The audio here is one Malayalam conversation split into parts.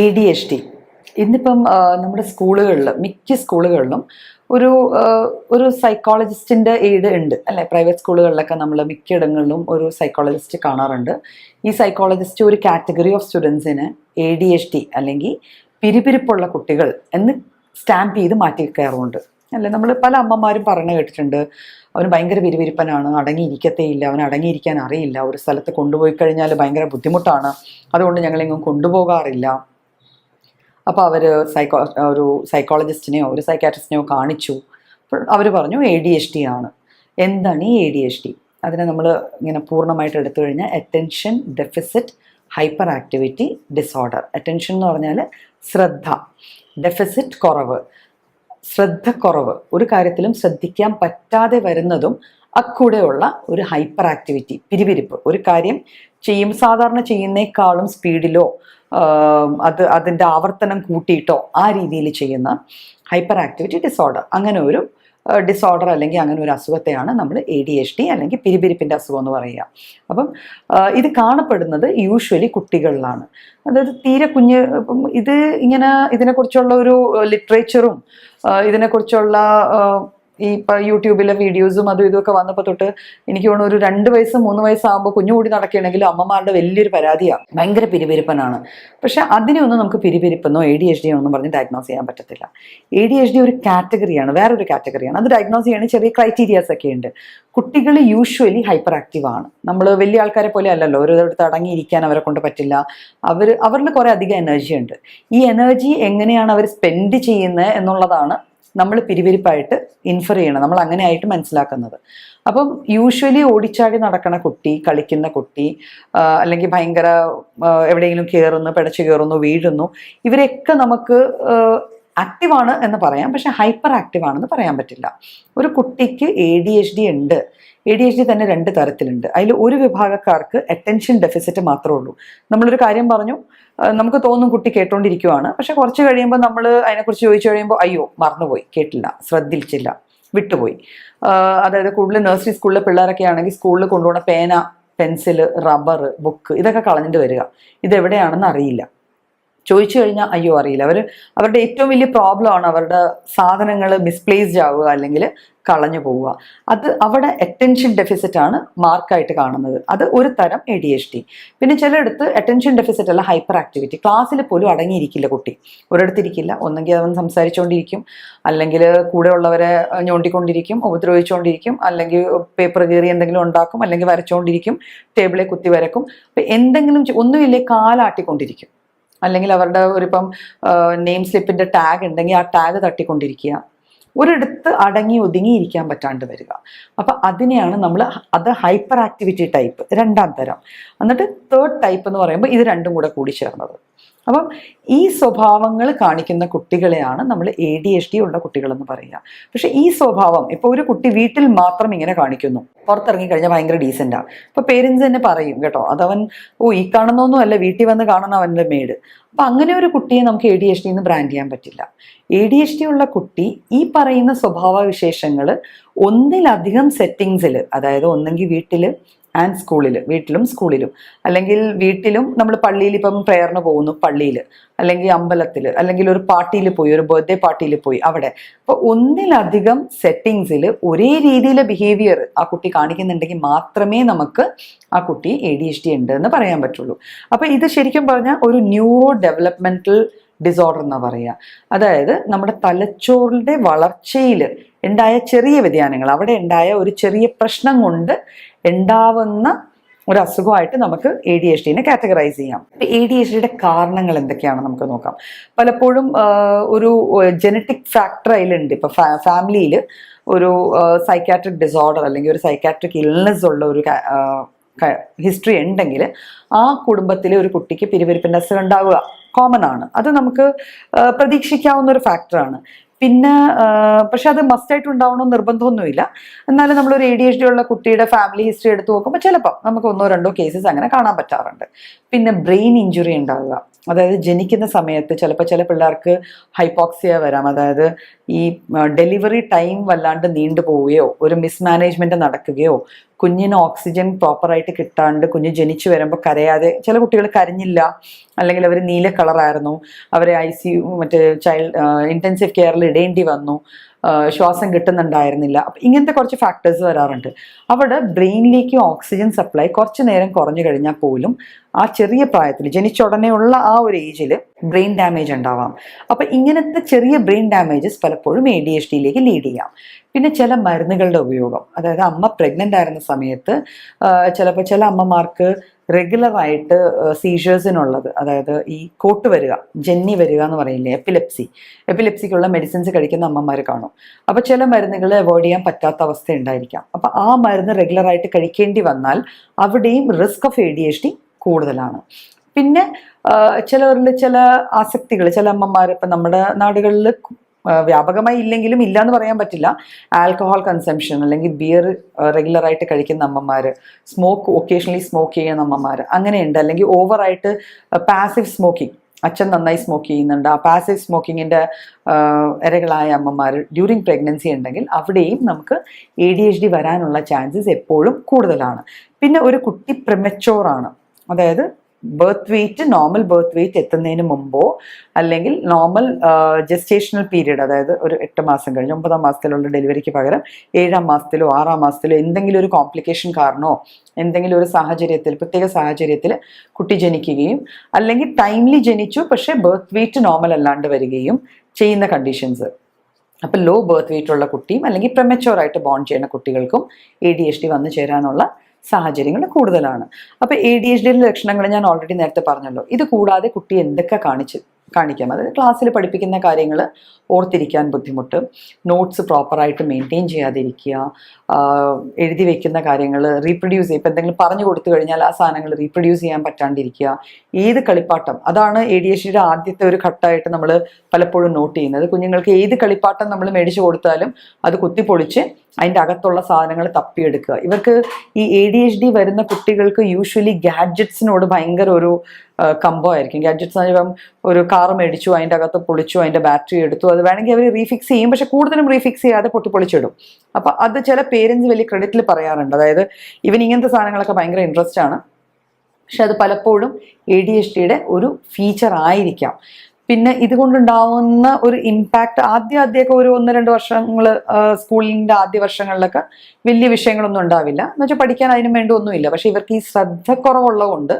എ ഡി എച്ച് ഡി ഇന്നിപ്പം നമ്മുടെ സ്കൂളുകളിൽ മിക്ക സ്കൂളുകളിലും ഒരു ഒരു സൈക്കോളജിസ്റ്റിന്റെ എയ്ഡ് ഉണ്ട്. അല്ലെ? പ്രൈവറ്റ് സ്കൂളുകളിലൊക്കെ നമ്മൾ മിക്കയിടങ്ങളിലും ഒരു സൈക്കോളജിസ്റ്റ് കാണാറുണ്ട്. ഈ സൈക്കോളജിസ്റ്റ് ഒരു കാറ്റഗറി ഓഫ് സ്റ്റുഡൻസിന് എ ഡി എച്ച് ഡി അല്ലെങ്കിൽ പിരിപിരിപ്പുള്ള കുട്ടികൾ എന്ന് സ്റ്റാമ്പ് ചെയ്ത് മാറ്റി കയറുന്നുണ്ട്. അല്ലേ? നമ്മൾ പല അമ്മമാരും പറഞ്ഞു കേട്ടിട്ടുണ്ട്. അവന് ഭയങ്കര പിരിപിരിപ്പനാണ് അടങ്ങിയിരിക്കത്തേ ഇല്ല അവൻ അടങ്ങിയിരിക്കാൻ അറിയില്ല ഒരു സ്ഥലത്ത് കൊണ്ടുപോയി കഴിഞ്ഞാൽ ഭയങ്കര ബുദ്ധിമുട്ടാണ്. അതുകൊണ്ട് ഞങ്ങളെങ്ങും കൊണ്ടുപോകാറില്ല. അപ്പോൾ അവർ സൈക്കോ ഒരു സൈക്കോളജിസ്റ്റിനെയോ ഒരു സൈക്കാട്രിസ്റ്റിനെയോ കാണിച്ചു. അവർ പറഞ്ഞു എ ഡി എച്ച് ഡി ആണ്. എന്താണ് ഈ എ ഡി എച്ച് ഡി അതിനെ നമ്മൾ ഇങ്ങനെ പൂർണമായിട്ട് എടുത്തു കഴിഞ്ഞാൽ attention deficit hyperactivity disorder attention എന്ന് പറഞ്ഞാൽ ശ്രദ്ധ ഡെഫിസിറ്റ് കുറവ്. ശ്രദ്ധക്കുറവ് ഒരു കാര്യത്തിലും ശ്രദ്ധിക്കാൻ പറ്റാതെ വരുന്നതും അക്കൂടെയുള്ള ഒരു ഹൈപ്പർ ആക്ടിവിറ്റി പിരിവിരിപ്പ് ഒരു കാര്യം ചെയ്യും സാധാരണ ചെയ്യുന്നേക്കാളും സ്പീഡിലോ അത് അതിന്റെ ആവർത്തനം കൂട്ടിയിട്ടോ ആ രീതിയിൽ ചെയ്യുന്ന ഹൈപ്പർ ആക്ടിവിറ്റി ഡിസോർഡർ. അങ്ങനെ ഒരു ഡിസോർഡർ അല്ലെങ്കിൽ അങ്ങനെ ഒരു അസുഖത്തെയാണ് നമ്മൾ എ ഡി എച്ച് ഡി അല്ലെങ്കിൽ പിരിപിരിപ്പിന്റെ അസുഖം എന്ന് പറയുക. അപ്പം ഇത് കാണപ്പെടുന്നത് യൂഷ്വലി കുട്ടികളിലാണ്. അതായത് തീരെ കുഞ്ഞ് ഇത് ഇങ്ങനെ ഇതിനെക്കുറിച്ചുള്ള ഒരു ലിറ്ററേച്ചറും ഇതിനെക്കുറിച്ചുള്ള ഈ ഇപ്പൊ യൂട്യൂബിലെ വീഡിയോസും അതും ഇതും ഒക്കെ വന്നപ്പോൾ തൊട്ട് എനിക്ക് തോന്നുന്നു ഒരു രണ്ട് വയസ്സ് മൂന്ന് വയസ്സാകുമ്പോൾ കുഞ്ഞുകൂടി നടക്കുകയാണെങ്കിൽ അമ്മമാരുടെ വലിയൊരു പരാതിയാണ് ഭയങ്കര പിരിപിരിപ്പനാണ്. പക്ഷെ അതിനെ ഒന്നും നമുക്ക് പിരിപിരിപ്പെന്നോ എ ഡി എച്ച് ഡി ഒന്നും പറഞ്ഞ് ഡയഗ്നോസ് ചെയ്യാൻ പറ്റത്തില്ല. എ ഡി എച്ച് ഡി ഒരു കാറ്റഗറിയാണ് വേറൊരു കാറ്റഗറിയാണ്. അത് ഡയഗ്നോസ് ചെയ്യണ ചെറിയ ക്രൈറ്റീരിയാസ് ഒക്കെ ഉണ്ട്. കുട്ടികൾ യൂഷ്വലി ഹൈപ്പർ ആക്റ്റീവ് ആണ്. നമ്മൾ വലിയ ആൾക്കാരെ പോലെ അല്ലല്ലോ ഒരു ഇടത്ത് അടങ്ങിയിരിക്കാൻ അവരെ കൊണ്ട് പറ്റില്ല. അവർ അവരിൽ കുറേ അധികം എനർജി ഉണ്ട്. ഈ എനർജി എങ്ങനെയാണ് അവർ സ്പെൻഡ് ചെയ്യുന്നത് എന്നുള്ളതാണ് നമ്മൾ പിരിവിരിപ്പായിട്ട് ഇൻഫർ ചെയ്യണം. നമ്മൾ അങ്ങനെ ആയിട്ട് മനസ്സിലാക്കുന്നത്. അപ്പം യൂഷ്വലി ഓടിച്ചാടി നടക്കുന്ന കുട്ടി കളിക്കുന്ന കുട്ടി അല്ലെങ്കിൽ ഭയങ്കര എവിടെയെങ്കിലും കയറുന്നു പിടച്ചു കയറുന്നു വീഴുന്നു ഇവരെയൊക്കെ നമുക്ക് ആക്റ്റീവാണ് എന്ന് പറയാം. പക്ഷെ ഹൈപ്പർ ആക്റ്റീവ് ആണെന്ന് പറയാൻ പറ്റില്ല. ഒരു കുട്ടിക്ക് എ ഡി എച്ച് ഡി ഉണ്ട്. എ ഡി എച്ച് ഡി തന്നെ രണ്ട് തരത്തിലുണ്ട്. അതിൽ ഒരു വിഭാഗക്കാർക്ക് അറ്റൻഷൻ ഡെഫിസിറ്റ് മാത്രമേ ഉള്ളൂ. നമ്മളൊരു കാര്യം പറഞ്ഞു നമുക്ക് തോന്നും കുട്ടി കേട്ടോണ്ടിരിക്കുവാണ്. പക്ഷെ കുറച്ച് കഴിയുമ്പോൾ നമ്മൾ അതിനെക്കുറിച്ച് ചോദിച്ചു കഴിയുമ്പോൾ അയ്യോ മറന്നുപോയി. കേട്ടില്ല. ശ്രദ്ധിച്ചില്ല. വിട്ടുപോയി. അതായത് കൂടുതൽ നഴ്സറി സ്കൂളിലെ പിള്ളേരൊക്കെ ആണെങ്കിൽ സ്കൂളിൽ കൊണ്ടുപോകുന്ന പേന പെൻസിൽ റബ്ബർ ബുക്ക് ഇതൊക്കെ കളഞ്ഞിട്ട് വരിക. ഇതെവിടെയാണെന്ന് അറിയില്ല. ചോദിച്ചു കഴിഞ്ഞാൽ അയ്യോ അറിയില്ല. അവർ അവരുടെ ഏറ്റവും വലിയ പ്രോബ്ലമാണ് അവരുടെ സാധനങ്ങൾ മിസ്പ്ലേസ്ഡ് ആവുക അല്ലെങ്കിൽ കളഞ്ഞു പോവുക. അത് അവിടെ അറ്റൻഷൻ ഡെഫിസിറ്റ് ആണ് മാർക്കായിട്ട് കാണുന്നത്. അത് ഒരു തരം എ ഡി എച്ച് ഡി പിന്നെ ചിലയിടത്ത് അറ്റൻഷൻ ഡെഫിസിറ്റ് അല്ല ഹൈപ്പർ ആക്ടിവിറ്റി ക്ലാസ്സിൽ പോലും അടങ്ങിയിരിക്കില്ല കുട്ടി. ഒരിടത്തിരിക്കില്ല ഒന്നെങ്കിൽ അവൻ സംസാരിച്ചുകൊണ്ടിരിക്കും അല്ലെങ്കിൽ കൂടെ ഉള്ളവരെ ഞോണ്ടിക്കൊണ്ടിരിക്കും ഉപദ്രവിച്ചുകൊണ്ടിരിക്കും അല്ലെങ്കിൽ പേപ്പർ കീറി എന്തെങ്കിലും ഉണ്ടാക്കും. അല്ലെങ്കിൽ വരച്ചുകൊണ്ടിരിക്കും ടേബിളിൽ കുത്തി വരക്കും. അപ്പം എന്തെങ്കിലും ഒന്നുമില്ലേ കാലാട്ടിക്കൊണ്ടിരിക്കും. അല്ലെങ്കിൽ അവരുടെ ഒരിപ്പം നെയിം സ്ലിപ്പിന്റെ ടാഗ് ഉണ്ടെങ്കിൽ ആ ടാഗ് തട്ടിക്കൊണ്ടിരിക്കുക. ഒരിടത്ത് അടങ്ങി ഒതുങ്ങിയിരിക്കാൻ പറ്റാണ്ട് വരിക. അപ്പൊ അതിനെയാണ് നമ്മൾ അത് ഹൈപ്പർ ആക്ടിവിറ്റി ടൈപ്പ് രണ്ടാം തരം. എന്നിട്ട് തേർഡ് ടൈപ്പ് എന്ന് പറയുമ്പോൾ ഇത് രണ്ടും കൂടെ കൂടി ചേർന്നത്. അപ്പം ഈ സ്വഭാവങ്ങൾ കാണിക്കുന്ന കുട്ടികളെയാണ് നമ്മൾ എ ഡി എച്ച് ഡി ഉള്ള കുട്ടികളെന്ന് പറയുക. പക്ഷെ ഈ സ്വഭാവം ഇപ്പോൾ ഒരു കുട്ടി വീട്ടിൽ മാത്രം ഇങ്ങനെ കാണിക്കുന്നു. പുറത്തിറങ്ങി കഴിഞ്ഞാൽ ഭയങ്കര ഡീസെന്റാണ് അപ്പോൾ പേരൻസ് തന്നെ പറയും കേട്ടോ അതവൻ ഓ ഈ കാണുന്നൊന്നും അല്ല വീട്ടിൽ വന്ന് കാണുന്ന അവന്റെ മേട്. അപ്പം അങ്ങനെ ഒരു കുട്ടിയെ നമുക്ക് എ ഡി എച്ച് ഡി എന്ന് ബ്രാൻഡ് ചെയ്യാൻ പറ്റില്ല. എ ഡി എച്ച് ഡി ഉള്ള കുട്ടി ഈ പറയുന്ന സ്വഭാവ വിശേഷങ്ങൾ ഒന്നിലധികം സെറ്റിങ്സിൽ അതായത് ഒന്നെങ്കിൽ വീട്ടിൽ ആൻഡ് സ്കൂളിൽ വീട്ടിലും സ്കൂളിലും അല്ലെങ്കിൽ വീട്ടിലും നമ്മൾ പള്ളിയിൽ ഇപ്പം പ്രേയറിന് പോകുന്നു പള്ളിയിൽ അല്ലെങ്കിൽ അമ്പലത്തിൽ അല്ലെങ്കിൽ ഒരു പാർട്ടിയിൽ പോയി ഒരു ബർത്ത്ഡേ പാർട്ടിയിൽ പോയി അവിടെ. അപ്പോൾ ഒന്നിലധികം സെറ്റിങ്സിൽ ഒരേ രീതിയിലെ ബിഹേവിയർ ആ കുട്ടി കാണിക്കുന്നുണ്ടെങ്കിൽ മാത്രമേ നമുക്ക് ആ കുട്ടി എ ഡി എച്ച് ഡി ഉണ്ട് എന്ന് പറയാൻ പറ്റുള്ളൂ. അപ്പോൾ ഇത് ശരിക്കും പറഞ്ഞാൽ ഒരു ന്യൂറോ ഡെവലപ്മെന്റൽ ഡിസോർഡർ എന്നാണ് പറയുക അതായത് നമ്മുടെ തലച്ചോറിന്റെ വളർച്ചയിൽ ഉണ്ടായ ചെറിയ വ്യതിയാനങ്ങൾ. അവിടെ ഉണ്ടായ ഒരു ചെറിയ പ്രശ്നം കൊണ്ട് ഉണ്ടാവുന്ന ഒരു അസുഖമായിട്ട് നമുക്ക് എ ഡി എച്ച് ഡിനെ കാറ്റഗറൈസ് ചെയ്യാം. എ ഡി എച്ച് ഡിയുടെ കാരണങ്ങൾ എന്തൊക്കെയാണ് നമുക്ക് നോക്കാം. പലപ്പോഴും ഒരു ജനറ്റിക് ഫാക്ടർ അതിലുണ്ട്. ഇപ്പൊ ഫാമിലിയിൽ ഒരു സൈക്കാട്രിക് ഡിസോർഡർ അല്ലെങ്കിൽ ഒരു സൈക്കാട്രിക് ഇൽനെസ് ഉള്ള ഒരു ഹിസ്റ്ററി ഉണ്ടെങ്കിൽ ആ കുടുംബത്തിലെ ഒരു കുട്ടിക്ക് പിരിവിരിപ്പിന്റെ അസുഖം ഉണ്ടാവുക. കോമൺ ആണ്. അത് നമുക്ക് പ്രതീക്ഷിക്കാവുന്ന ഒരു ഫാക്ടറാണ് പിന്നെ പക്ഷെ അത് മസ്റ്റായിട്ട് ഉണ്ടാവണമെന്ന് നിർബന്ധമൊന്നുമില്ല. എന്നാലും നമ്മൾ ഒരു എ ഡി എച്ച് ഡി ഉള്ള കുട്ടിയുടെ ഫാമിലി ഹിസ്റ്ററി എടുത്ത് നോക്കുമ്പോൾ ചിലപ്പോൾ നമുക്ക് ഒന്നോ രണ്ടോ കേസസ് അങ്ങനെ കാണാൻ പറ്റാറുണ്ട്. പിന്നെ ബ്രെയിൻ ഇഞ്ചുറി ഉണ്ടാവുക. അതായത് ജനിക്കുന്ന സമയത്ത് ചിലപ്പോൾ ചില പിള്ളേർക്ക് ഹൈപ്പോക്സിയ വരാം. അതായത് ഈ ഡെലിവറി ടൈം വല്ലാണ്ട് നീണ്ടു പോവുകയോ ഒരു മിസ്മാനേജ്മെന്റ് നടക്കുകയോ കുഞ്ഞിന് ഓക്സിജൻ പ്രോപ്പറായിട്ട് കിട്ടാണ്ട് കുഞ്ഞ് ജനിച്ചു വരുമ്പോൾ കരയാതെ ചില കുട്ടികൾ കരഞ്ഞില്ല അല്ലെങ്കിൽ അവർ നീല കളറായിരുന്നു അവരെ ഐ സി മറ്റേ ചൈൽഡ് ഇന്റൻസീവ് കെയറിൽ ഇടേണ്ടി വന്നു ശ്വാസം കിട്ടുന്നുണ്ടായിരുന്നില്ല. ഇങ്ങനത്തെ കുറച്ച് ഫാക്ടേഴ്സ് വരാറുണ്ട്. അവിടെ ബ്രെയിനിലേക്ക് ഓക്സിജൻ സപ്ലൈ കുറച്ച് നേരം കുറഞ്ഞു കഴിഞ്ഞാൽ പോലും ആ ചെറിയ പ്രായത്തിൽ ജനിച്ച ഉടനെയുള്ള ആ ഒരു ഏജിൽ ബ്രെയിൻ ഡാമേജ് ഉണ്ടാവാം. അപ്പം ഇങ്ങനത്തെ ചെറിയ ബ്രെയിൻ ഡാമേജസ് പലപ്പോഴും എ ഡി എച്ച് ഡിയിലേക്ക് ലീഡ് ചെയ്യാം. പിന്നെ ചില മരുന്നുകളുടെ ഉപയോഗം അതായത് അമ്മ പ്രഗ്നന്റ് ആയിരുന്ന സമയത്ത് ചിലപ്പോൾ ചില അമ്മമാർക്ക് റെഗുലറായിട്ട് സീഷേഴ്സിനുള്ളത് അതായത് ഈ കോട്ട് വരിക ജെന്നി വരിക എന്ന് പറയില്ലേ എപ്പിലെപ്സി എപ്പിലെപ്സിക്കുള്ള മെഡിസിൻസ് കഴിക്കുന്ന അമ്മമാർ കാണും. അപ്പോൾ ചില മരുന്നുകൾ അവോയ്ഡ് ചെയ്യാൻ പറ്റാത്ത അവസ്ഥ ഉണ്ടായിരിക്കാം അപ്പോൾ ആ മരുന്ന് റെഗുലറായിട്ട് കഴിക്കേണ്ടി വന്നാൽ അവിടെയും risk of A D H D കൂടുതലാണ്. പിന്നെ ചിലവരിൽ ചില ആസക്തികൾ ചില അമ്മമാർ ഇപ്പം നമ്മുടെ നാടുകളിൽ വ്യാപകമായി ഇല്ലെങ്കിലും ഇല്ല എന്ന് പറയാൻ പറ്റില്ല. ആൽക്കഹോൾ കൺസംഷൻ അല്ലെങ്കിൽ ബിയർ റെഗുലറായിട്ട് കഴിക്കുന്ന അമ്മമാർ സ്മോക്ക് ഒക്കേഷണലി സ്മോക്ക് ചെയ്യുന്ന അമ്മമാർ അങ്ങനെയുണ്ട്. അല്ലെങ്കിൽ ഓവറായിട്ട് പാസീവ് സ്മോക്കിംഗ് അച്ഛൻ നന്നായി സ്മോക്ക് ചെയ്യുന്നുണ്ട്. ആ പാസീവ് സ്മോക്കിങ്ങിന്റെ ഇരകളായ അമ്മമാർ ഡ്യൂറിങ് പ്രഗ്നൻസി ഉണ്ടെങ്കിൽ അവിടെയും നമുക്ക് എ ഡി എച്ച് ഡി വരാനുള്ള ചാൻസസ് എപ്പോഴും കൂടുതലാണ്. പിന്നെ ഒരു കുട്ടി പ്രിമച്ചോറാണ് അതായത് birth weight normal birth weight എത്തുന്നതിന് മുമ്പോ അല്ലെങ്കിൽ നോർമൽ ജസ്റ്റേഷണൽ പീരീഡ് അതായത് ഒരു എട്ട് മാസം കഴിഞ്ഞ് ഒമ്പതാം മാസത്തിലുള്ള ഡെലിവറിക്ക് പകരം ഏഴാം മാസത്തിലോ ആറാം മാസത്തിലോ എന്തെങ്കിലും ഒരു കോംപ്ലിക്കേഷൻ കാരണമോ എന്തെങ്കിലും ഒരു സാഹചര്യത്തിൽ പ്രത്യേക സാഹചര്യത്തിൽ കുട്ടി ജനിക്കുകയും അല്ലെങ്കിൽ ടൈംലി ജനിച്ചു പക്ഷേ ബർത്ത് വെയിറ്റ് നോർമൽ അല്ലാണ്ട് വരികയും ചെയ്യുന്ന കണ്ടീഷൻസ് അപ്പം ലോ ബർത്ത് വെയിറ്റ് ഉള്ള കുട്ടിയും അല്ലെങ്കിൽ premature ആയിട്ട് ബോൺ ചെയ്യുന്ന കുട്ടികൾക്കും എ ഡി എച്ച് ഡി വന്നു ചേരാനുള്ള സാഹചര്യങ്ങൾ കൂടുതലാണ്. അപ്പോൾ എ ഡി എച്ച് ഡിയുടെ ലക്ഷണങ്ങൾ ഞാൻ ഓൾറെഡി നേരത്തെ പറഞ്ഞല്ലോ. ഇത് കൂടാതെ കുട്ടി എന്തൊക്കെ കാണിച്ച് കാണിക്കാം? അതായത് ക്ലാസ്സിൽ പഠിപ്പിക്കുന്ന കാര്യങ്ങൾ ഓർത്തിരിക്കാൻ ബുദ്ധിമുട്ട്. നോട്ട്സ് പ്രോപ്പറായിട്ട് മെയിന്റെയിൻ ചെയ്യാതിരിക്കുക. എഴുതി വെക്കുന്ന കാര്യങ്ങൾ റീപ്രൊഡ്യൂസ് ചെയ്യുക. ഇപ്പം എന്തെങ്കിലും പറഞ്ഞു കൊടുത്തു കഴിഞ്ഞാൽ ആ സാധനങ്ങൾ റീപ്രൊഡ്യൂസ് ചെയ്യാൻ പറ്റാണ്ടിരിക്കുക. ഏത് കളിപ്പാട്ടം? അതാണ് എ ഡി എച്ച് ഡിയുടെ ആദ്യത്തെ ഒരു ഘട്ടമായിട്ട് നമ്മൾ പലപ്പോഴും നോട്ട് ചെയ്യുന്നത്. കുഞ്ഞുങ്ങൾക്ക് ഏത് കളിപ്പാട്ടം നമ്മൾ മേടിച്ചു കൊടുത്താലും അത് കുത്തിപ്പൊളിച്ച് അതിന്റെ അകത്തുള്ള സാധനങ്ങൾ തപ്പിയെടുക്കുക. ഇവർക്ക് ഈ എ ഡി എച്ച് ഡി വരുന്ന കുട്ടികൾക്ക് യൂഷ്വലി ഗാഡ്ജറ്റ്സിനോട് ഭയങ്കര ഒരു കമ്പോ ആയിരിക്കും ഗാഡ്ജറ്റ്സ് പറയുമ്പം ഒരു കാർ മേടിച്ചു അതിന്റെ അകത്ത് പൊളിച്ചു അതിന്റെ ബാറ്ററി എടുത്തു അത് വേണമെങ്കിൽ അവർ റീഫിക്സ് ചെയ്യും. പക്ഷെ കൂടുതലും റീഫിക്സ് ചെയ്യാതെ പൊട്ടിപ്പൊളിച്ചിടും. അപ്പം അത് ചില പേരൻസ് വലിയ ക്രെഡിറ്റിൽ പറയാറുണ്ട്. അതായത് ഇവൻ ഇങ്ങനത്തെ സാധനങ്ങളൊക്കെ ഭയങ്കര ഇൻട്രസ്റ്റ് ആണ്. പക്ഷെ അത് പലപ്പോഴും എ ഡി എച്ച് ഡിയുടെ ഒരു ഫീച്ചർ ആയിരിക്കാം. പിന്നെ ഇതുകൊണ്ടുണ്ടാവുന്ന ഒരു ഇമ്പാക്റ്റ് ആദ്യ ആദ്യമൊക്കെ ഒരു ഒന്ന് രണ്ട് വർഷങ്ങൾ സ്കൂളിന്റെ ആദ്യ വർഷങ്ങളിലൊക്കെ വലിയ വിഷയങ്ങളൊന്നും ഉണ്ടാവില്ല. എന്ന് വെച്ചാൽ പഠിക്കാൻ അതിനും വേണ്ടി ഒന്നുമില്ല. പക്ഷേ ഇവർക്ക് ഈ ശ്രദ്ധക്കുറവുള്ളതുകൊണ്ട്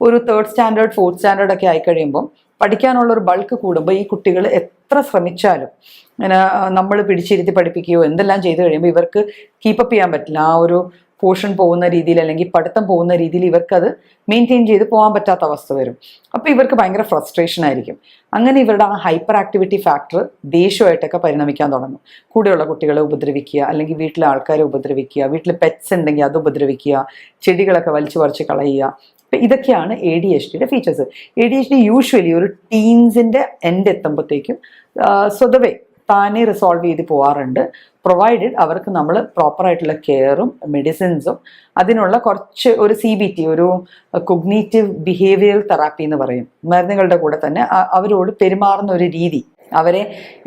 ഒരു തേർഡ് സ്റ്റാൻഡേർഡ് ഫോർത്ത് സ്റ്റാൻഡേർഡ് ഒക്കെ ആയി കഴിയുമ്പം പഠിക്കാനുള്ള ഒരു ബൾക്ക് കൂടുമ്പോൾ ഈ കുട്ടികൾ എത്ര ശ്രമിച്ചാലും ഇങ്ങനെ നമ്മൾ പിടിച്ചിരുത്തി പഠിപ്പിക്കുകയോ എന്തെല്ലാം ചെയ്തു കഴിയുമ്പോൾ ഇവർക്ക് കീപ്പപ്പ് ചെയ്യാൻ പറ്റില്ല. ആ ഒരു പോർഷൻ പോകുന്ന രീതിയിൽ അല്ലെങ്കിൽ പഠിത്തം പോകുന്ന രീതിയിൽ ഇവർക്കത് മെയിന്റെയിൻ ചെയ്ത് പോകാൻ പറ്റാത്ത അവസ്ഥ വരും. അപ്പോൾ ഇവർക്ക് ഭയങ്കര ഫ്രസ്ട്രേഷൻ ആയിരിക്കും. അങ്ങനെ ഇവരുടെ ആ ഹൈപ്പർ ആക്ടിവിറ്റി ഫാക്ടർ ദേഷ്യമായിട്ടൊക്കെ പരിണമിക്കാൻ തുടങ്ങും. കൂടെയുള്ള കുട്ടികളെ ഉപദ്രവിക്കുക അല്ലെങ്കിൽ വീട്ടിലെ ആൾക്കാരെ ഉപദ്രവിക്കുക വീട്ടിൽ പെറ്റ്സ് ഉണ്ടെങ്കിൽ അത് ഉപദ്രവിക്കുക ചെടികളൊക്കെ വലിച്ചു പറിച്ച് കളയുക. അപ്പം ഇതൊക്കെയാണ് എ ഡി എച്ച് ഡിയുടെ features A D H D usually ഒരു ടീൻസിന്റെ എൻഡ് എത്തുമ്പോഴത്തേക്കും സ്വതവേ താനെ റിസോൾവ് ചെയ്ത് പോവാറുണ്ട്. പ്രൊവൈഡഡ് അവർക്ക് നമ്മൾ പ്രോപ്പറായിട്ടുള്ള കെയറും മെഡിസിൻസും അതിനുള്ള കുറച്ച് ഒരു സി ബി ടി ഒരു കൊഗ്നേറ്റീവ് ബിഹേവിയറൽ തെറാപ്പി എന്ന് പറയും. മരുന്നുകളുടെ കൂടെ തന്നെ അവരോട് പെരുമാറുന്ന ഒരു രീതി. അവരെ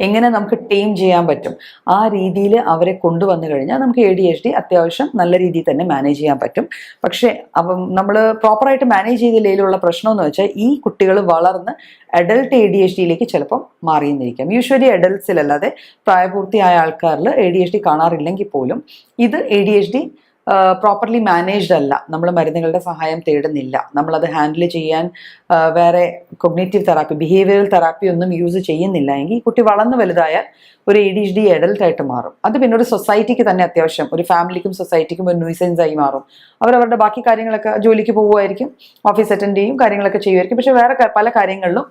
എങ്ങനെ നമുക്ക് ടീം ചെയ്യാൻ പറ്റും? ആ രീതിയിൽ അവരെ കൊണ്ടുവന്നു കഴിഞ്ഞാൽ നമുക്ക് എ ഡി എച്ച് ഡി അത്യാവശ്യം നല്ല രീതിയിൽ തന്നെ മാനേജ് ചെയ്യാൻ പറ്റും. പക്ഷേ അപ്പം നമ്മൾ പ്രോപ്പറായിട്ട് മാനേജ് ചെയ്തില്ലെങ്കിലുള്ള പ്രശ്നം എന്ന് വെച്ചാൽ ഈ കുട്ടികൾ വളർന്ന് അഡൽട്ട് എ ഡി എച്ച് ഡിയിലേക്ക് ചിലപ്പം മാറിയെന്നിരിക്കാം. യൂഷ്വലി അഡൽട്സിലല്ലാതെ പ്രായപൂർത്തിയായ ആൾക്കാരിൽ എ ഡി എച്ച് ഡി കാണാറില്ലെങ്കിൽ പോലും ഇത് A D H D properly managed അല്ല. നമ്മൾ മരുന്നുകളുടെ സഹായം തേടുന്നില്ല. നമ്മളത് ഹാൻഡിൽ ചെയ്യാൻ വേറെ കൊഗ്നേറ്റീവ് തെറാപ്പി ബിഹേവിയറൽ തെറാപ്പി ഒന്നും യൂസ് ചെയ്യുന്നില്ല എങ്കിൽ കുട്ടി വളർന്ന് വലുതായാൽ ഒരു എ ഡി എച്ച് ഡി എഡൽട്ടായിട്ട് മാറും. അത് പിന്നെ ഒരു സൊസൈറ്റിക്ക് തന്നെ അത്യാവശ്യം. ഒരു ഫാമിലിക്കും സൊസൈറ്റിക്കും ഒരു ന്യൂസൻസ് ആയി മാറും. അവരവരുടെ ബാക്കി കാര്യങ്ങളൊക്കെ ജോലിക്ക് പോകുമായിരിക്കും ഓഫീസ് അറ്റൻഡ് ചെയ്യും കാര്യങ്ങളൊക്കെ ചെയ്യുമായിരിക്കും. പക്ഷെ വേറെ പല കാര്യങ്ങളിലും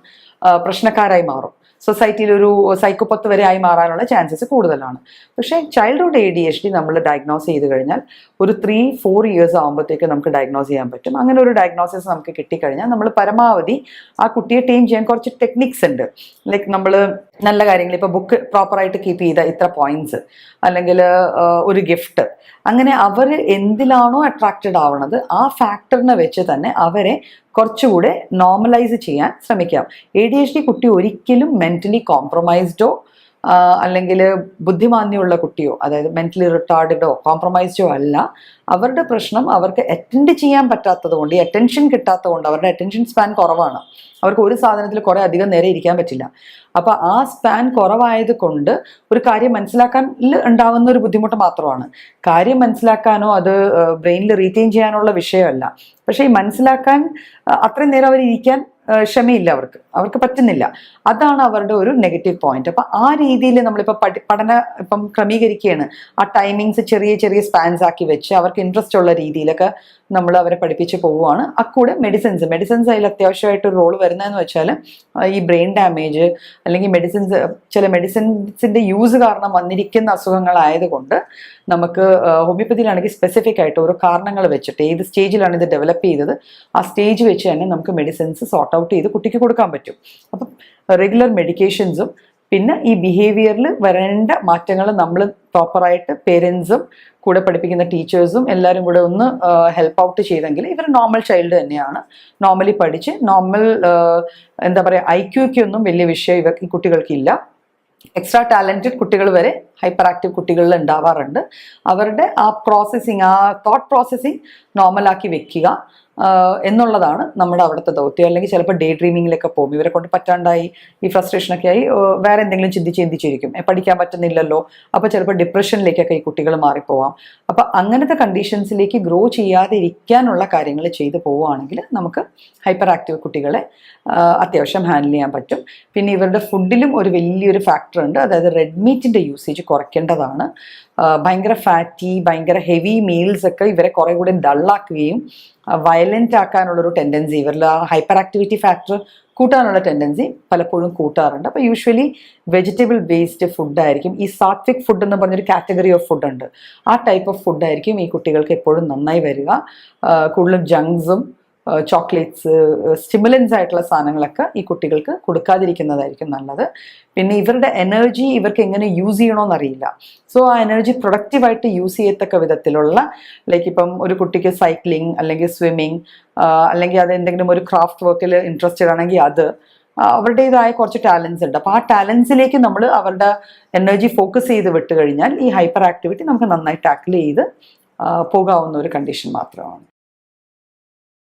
പ്രശ്നക്കാരായി മാറും. സൊസൈറ്റിയിൽ ഒരു സൈക്കോപത്ത് വരെ ആയി മാറാനുള്ള ചാൻസസ് കൂടുതലാണ്. പക്ഷേ childhood A D H D നമ്മൾ ഡയഗ്നോസ് ചെയ്ത് കഴിഞ്ഞാൽ ഒരു ത്രീ ഫോർ ഇയേഴ്സ് ആകുമ്പോഴത്തേക്ക് നമുക്ക് ഡയഗ്നോസ് ചെയ്യാൻ പറ്റും. അങ്ങനെ ഒരു ഡയഗ്നോസിസ് നമുക്ക് കിട്ടിക്കഴിഞ്ഞാൽ നമ്മൾ പരമാവധി ആ കുട്ടിയെ ടീം ചെയ്യാൻ കുറച്ച് ടെക്നിക്സ് ഉണ്ട്. ലൈക്ക് നമ്മൾ നല്ല കാര്യങ്ങൾ ഇപ്പോൾ ബുക്ക് പ്രോപ്പറായിട്ട് കീപ്പ് ചെയ്ത ഇത്ര പോയിന്റ്സ് അല്ലെങ്കിൽ ഒരു ഗിഫ്റ്റ് അങ്ങനെ അവർ എന്തിലാണോ അട്രാക്റ്റഡ് ആവണത് ആ ഫാക്ടറിനെ വെച്ച് തന്നെ അവരെ കുറച്ചുകൂടെ നോർമലൈസ് ചെയ്യാൻ ശ്രമിക്കാം. എ ഡി എച്ച് ഡി കുട്ടി ഒരിക്കലും മെന്റലി കോംപ്രമൈസ്ഡോ അല്ലെങ്കിൽ ബുദ്ധിമാന്യമുള്ള കുട്ടിയോ അതായത് മെന്റലി റിട്ടാർഡോ കോംപ്രമൈസ്ഡോ അല്ല അവരുടെ പ്രശ്നം അവർക്ക് അറ്റൻഡ് ചെയ്യാൻ പറ്റാത്തത് കൊണ്ട് ഈ അറ്റൻഷൻ കിട്ടാത്തത് കൊണ്ട് അവരുടെ അറ്റൻഷൻ സ്പാൻ കുറവാണ്. അവർക്ക് ഒരു സാധനത്തിൽ കുറേ അധികം നേരെ ഇരിക്കാൻ പറ്റില്ല. അപ്പോൾ ആ സ്പാൻ കുറവായത് കൊണ്ട് ഒരു കാര്യം മനസ്സിലാക്കാൻ ഉണ്ടാവുന്ന ഒരു ബുദ്ധിമുട്ട് മാത്രമാണ്. കാര്യം മനസ്സിലാക്കാനോ അത് ബ്രെയിനിൽ റീറ്റെയിൻ ചെയ്യാനുള്ള വിഷയമല്ല. പക്ഷേ ഈ മനസ്സിലാക്കാൻ അത്രയും നേരം അവർ ഇരിക്കാൻ ക്ഷമയില്ല അവർക്ക്. അവർക്ക് പറ്റുന്നില്ല. അതാണ് അവരുടെ ഒരു നെഗറ്റീവ് പോയിന്റ് അപ്പം ആ രീതിയിൽ നമ്മളിപ്പോൾ പഠി പഠന ഇപ്പം ക്രമീകരിക്കുകയാണ്. ആ ടൈമിങ്സ് ചെറിയ ചെറിയ സ്പാൻസ് ആക്കി വെച്ച് അവർക്ക് ഇൻട്രസ്റ്റ് ഉള്ള രീതിയിലൊക്കെ നമ്മൾ അവരെ പഠിപ്പിച്ച് പോവുകയാണ് അക്കൂടെ മെഡിസിൻസ് മെഡിസിൻസ് അതിൽ അത്യാവശ്യമായിട്ട് റോൾ വരുന്നതെന്ന് വെച്ചാൽ ഈ ബ്രെയിൻ ഡാമേജ് അല്ലെങ്കിൽ മെഡിസിൻസ് ചില മെഡിസിൻസിന്റെ യൂസ് കാരണം വന്നിരിക്കുന്ന അസുഖങ്ങളായതുകൊണ്ട് നമുക്ക് ഹോമിയോപ്പതിയിലാണെങ്കിൽ സ്പെസിഫിക് ആയിട്ട് ഓരോ കാരണങ്ങൾ വെച്ചിട്ട് ഏത് സ്റ്റേജിലാണ് ഇത് ഡെവലപ്പ് ചെയ്തത് ആ സ്റ്റേജ് വെച്ച് തന്നെ നമുക്ക് മെഡിസിൻസ് സോർട്ട് ഔട്ട് ചെയ്ത് കുട്ടിക്ക് കൊടുക്കാൻ പറ്റും. അപ്പം റെഗുലർ മെഡിക്കേഷൻസും പിന്നെ ഈ ബിഹേവിയറിൽ വരേണ്ട മാറ്റങ്ങൾ നമ്മൾ പ്രോപ്പറായിട്ട് പേരൻസും കൂടെ പഠിപ്പിക്കുന്ന ടീച്ചേഴ്സും എല്ലാവരും കൂടെ ഒന്ന് ഹെൽപ്പ് ഔട്ട് ചെയ്തെങ്കിൽ ഇവർ നോർമൽ ചൈൽഡ് തന്നെയാണ്. നോർമലി പഠിച്ച് നോർമൽ എന്താ പറയുക ഐ ക്യൂക്ക് ഒന്നും വലിയ വിഷയം ഇവർ ഈ കുട്ടികൾക്കില്ല. എക്സ്ട്രാ ടാലന്റഡ് കുട്ടികൾ വരെ ഹൈപ്പർ ആക്റ്റീവ് കുട്ടികളിൽ ഉണ്ടാവാറുണ്ട്. അവരുടെ ആ പ്രോസസ്സിങ് ആ തോട്ട് പ്രോസസ്സിങ് നോർമലാക്കി വെക്കുക. എന്നുള്ളതാണ് നമ്മുടെ അവിടുത്തെ ദൗത്യം. അല്ലെങ്കിൽ ചിലപ്പോൾ ഡേ ഡ്രീമിങ്ങിലൊക്കെ പോകും. ഇവരെ കൊണ്ട് പറ്റാണ്ടായി ഈ ഫ്രസ്ട്രേഷനൊക്കെ ആയി വേറെ എന്തെങ്കിലും ചിന്തിച്ച് ചിന്തിച്ചിരിക്കും. പഠിക്കാൻ പറ്റുന്നില്ലല്ലോ. അപ്പോൾ ചിലപ്പോൾ ഡിപ്രഷനിലേക്കൊക്കെ ഈ കുട്ടികൾ മാറിപ്പോവാം. അപ്പോൾ അങ്ങനത്തെ കണ്ടീഷൻസിലേക്ക് ഗ്രോ ചെയ്യാതെ ഇരിക്കാനുള്ള കാര്യങ്ങൾ ചെയ്തു പോവുകയാണെങ്കിൽ നമുക്ക് ഹൈപ്പർ ആക്റ്റീവ് കുട്ടികളെ അത്യാവശ്യം ഹാൻഡിൽ ചെയ്യാൻ പറ്റും. പിന്നെ ഇവരുടെ ഫുഡിലും ഒരു വലിയൊരു ഫാക്ടർ ഉണ്ട്. അതായത് റെഡ് മീറ്റിന്റെ യൂസേജ് കുറയ്ക്കേണ്ടതാണ്. ഭയങ്കര ഫാറ്റി ഭയങ്കര ഹെവി മീൽസ് ഒക്കെ ഇവരെ കുറേ കൂടി ഡള്ളാക്കുകയും വയലന്റ് ആക്കാനുള്ളൊരു ടെൻഡൻസി ഇവരിൽ ആ ഹൈപ്പർ ആക്ടിവിറ്റി ഫാക്ടർ കൂട്ടാനുള്ള ടെൻഡൻസി പലപ്പോഴും കൂട്ടാറുണ്ട്. അപ്പോൾ യൂഷ്വലി വെജിറ്റബിൾ ബേസ്ഡ് ഫുഡായിരിക്കും ഈ സാത്വിക് ഫുഡ് എന്ന് പറഞ്ഞൊരു കാറ്റഗറി ഓഫ് ഫുഡ് ഉണ്ട്. ആ ടൈപ്പ് ഓഫ് ഫുഡായിരിക്കും ഈ കുട്ടികൾക്ക് എപ്പോഴും നന്നായി വരിക. കൂടുതലും ജങ്ക്സും ചോക്ലേറ്റ്സ് സ്റ്റിമുലൻസ് ആയിട്ടുള്ള സാധനങ്ങളൊക്കെ ഈ കുട്ടികൾക്ക് കൊടുക്കാതിരിക്കുന്നതായിരിക്കും നല്ലത്. പിന്നെ ഇവരുടെ എനർജി ഇവർക്ക് എങ്ങനെ യൂസ് ചെയ്യണമെന്നറിയില്ല സോ ആ എനർജി പ്രൊഡക്റ്റീവായിട്ട് യൂസ് ചെയ്യത്തക്ക വിധത്തിലുള്ള ലൈക്ക് ഇപ്പം ഒരു കുട്ടിക്ക് സൈക്ലിംഗ് അല്ലെങ്കിൽ സ്വിമ്മിങ് അല്ലെങ്കിൽ അത് എന്തെങ്കിലും ഒരു ക്രാഫ്റ്റ് വർക്കിൽ ഇൻട്രസ്റ്റഡ് ആണെങ്കിൽ അത് അവരുടേതായ കുറച്ച് ടാലൻസ് ഉണ്ട്. അപ്പോൾ ആ ടാലൻസിലേക്ക് നമ്മൾ അവരുടെ എനർജി ഫോക്കസ് ചെയ്ത് വിട്ട് കഴിഞ്ഞാൽ ഈ ഹൈപ്പർ ആക്ടിവിറ്റി നമുക്ക് നന്നായി ടാക്കിൾ ചെയ്ത് പോകാവുന്ന ഒരു കണ്ടീഷൻ മാത്രമാണ്.